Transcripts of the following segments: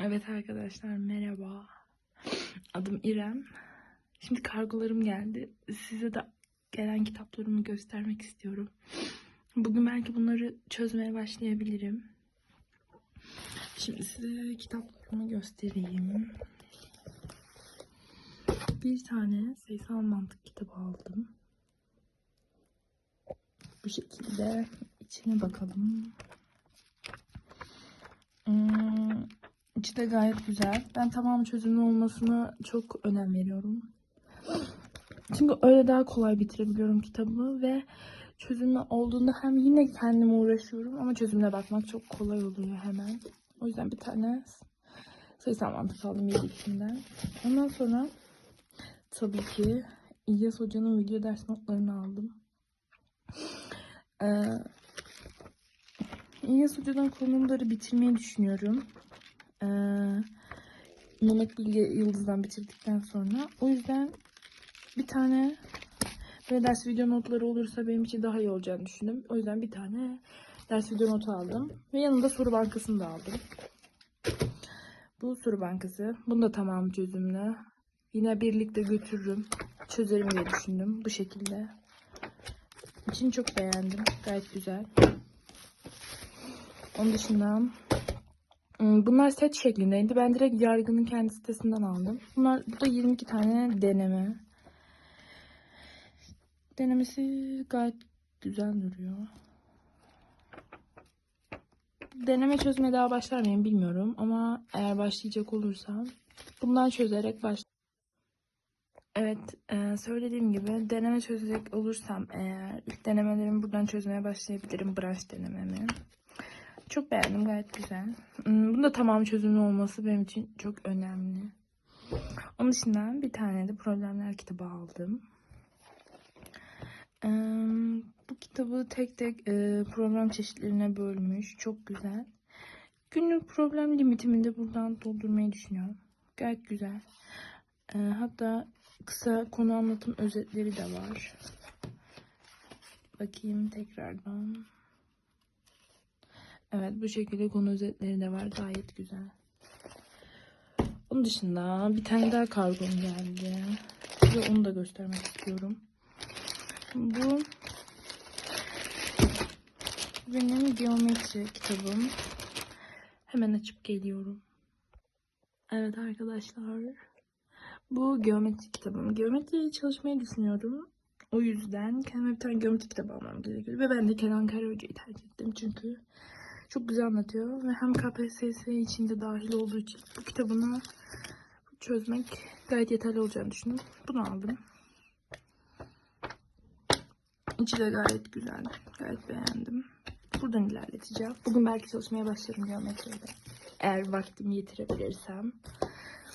Evet arkadaşlar merhaba. Adım İrem. Şimdi kargolarım geldi. Size de gelen kitaplarımı göstermek istiyorum. Bugün belki bunları çözmeye başlayabilirim. Şimdi size kitaplarımı göstereyim. Bir tane sayısal mantık kitabı aldım. Bu şekilde içine bakalım. Hmm, içi de gayet güzel. Ben tamamı çözümlü olmasına çok önem veriyorum. Çünkü öyle daha kolay bitirebiliyorum kitabı ve çözümlü olduğunda hem yine kendim uğraşıyorum ama çözümle bakmak çok kolay oluyor hemen. O yüzden bir tane sayısal mantık aldım yedikinden. Ondan sonra tabii ki İlyas Hoca'nın video ders notlarını aldım. Ee, İlyas Hoca'dan konuları bitirmeyi düşünüyorum. Bilge Yıldız'dan bitirdikten sonra. O yüzden bir tane böyle ders video notları olursa benim için daha iyi olacağını düşündüm. O yüzden bir tane ders video notu aldım. Ve yanında soru bankasını da aldım. Bu soru bankası. Bunu da tamam çözümlü. Yine birlikte götürürüm. Çözerim diye düşündüm. Bu şekilde. İçini çok beğendim. Gayet güzel. Onun dışında bunlar set şeklindeydi. Ben direkt Yargı'nın kendi sitesinden aldım. Bunlar burada 22 tane deneme. Denemesi gayet güzel duruyor. Deneme çözmeye daha başlar mıyım bilmiyorum ama eğer başlayacak olursam bundan çözerek baş. Evet, e, söylediğim gibi deneme çözecek olursam eğer ilk denemelerimi buradan çözmeye başlayabilirim branş denememi. Çok beğendim gayet güzel. Hmm, Bunda tamam çözümlü olması benim için çok önemli. Onun dışında bir tane de problemler kitabı aldım. Bu kitabı tek tek e, program çeşitlerine bölmüş. Çok güzel. Günlük problem limitimi de buradan doldurmayı düşünüyorum. Gayet güzel. Hatta kısa konu anlatım özetleri de var. Bakayım tekrardan. Evet bu şekilde konu özetleri de var. Gayet güzel. Onun dışında bir tane daha kargom geldi. Size onu da göstermek istiyorum. Bu benim geometri kitabım. Hemen açıp geliyorum. Evet arkadaşlar. Bu geometri kitabım. Geometri çalışmayı düşünüyorum. O yüzden kendime bir tane geometri kitabı almam gerekiyor. Ve ben de Kenan Kara Hoca'yı tercih ettim. Çünkü çok güzel anlatıyor. Ve hem KPSS içinde dahil olduğu için bu kitabını çözmek gayet yeterli olacağını düşündüm. Bunu aldım. İçi de gayet güzel. Gayet beğendim. Buradan ilerleteceğim. Bugün belki çalışmaya başlarım geometride. Eğer vaktimi yetirebilirsem.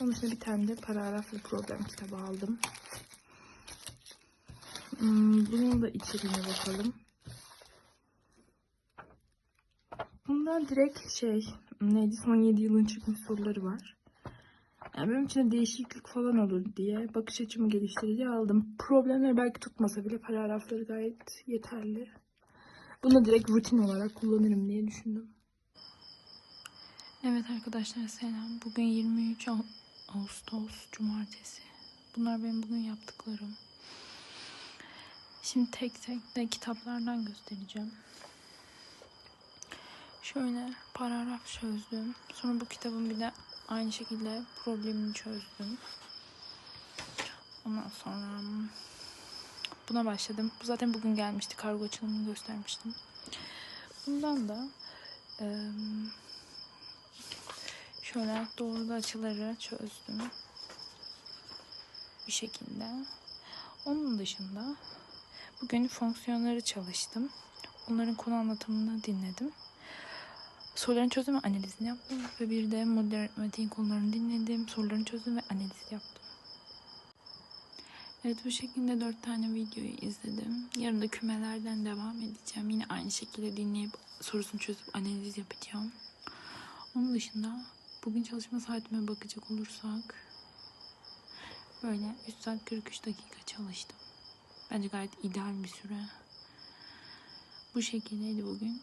Onun için bir tane de paragraflı program kitabı aldım. Hmm, bunun da içeriğine bakalım. Bundan direkt şey neydi son 7 yılın çıkmış soruları var. Yani benim için de değişiklik falan olur diye bakış açımı geliştir diye aldım. Problemler belki tutmasa bile paragrafları gayet yeterli. Bunu direkt rutin olarak kullanırım diye düşündüm. Evet arkadaşlar selam. Bugün 23 Ağ- Ağustos Cumartesi. Bunlar benim bugün yaptıklarım. Şimdi tek tek de kitaplardan göstereceğim. Şöyle paragraf çözdüm. Sonra bu kitabın bir de aynı şekilde problemini çözdüm. Ondan sonra buna başladım. Bu zaten bugün gelmişti. Kargo açılımını göstermiştim. Bundan da şöyle doğrulu açıları çözdüm. Bir şekilde. Onun dışında bugün fonksiyonları çalıştım. Onların konu anlatımını dinledim. Soruların çözüm ve analizini yaptım. Ve bir de modern matematiğin konularını dinledim. Soruların çözüm ve analiz yaptım. Evet bu şekilde dört tane videoyu izledim. Yarın da kümelerden devam edeceğim. Yine aynı şekilde dinleyip sorusunu çözüp analiz yapacağım. Onun dışında bugün çalışma saatime bakacak olursak böyle 3 saat 43 dakika çalıştım. Bence gayet ideal bir süre. Bu şekildeydi bugün.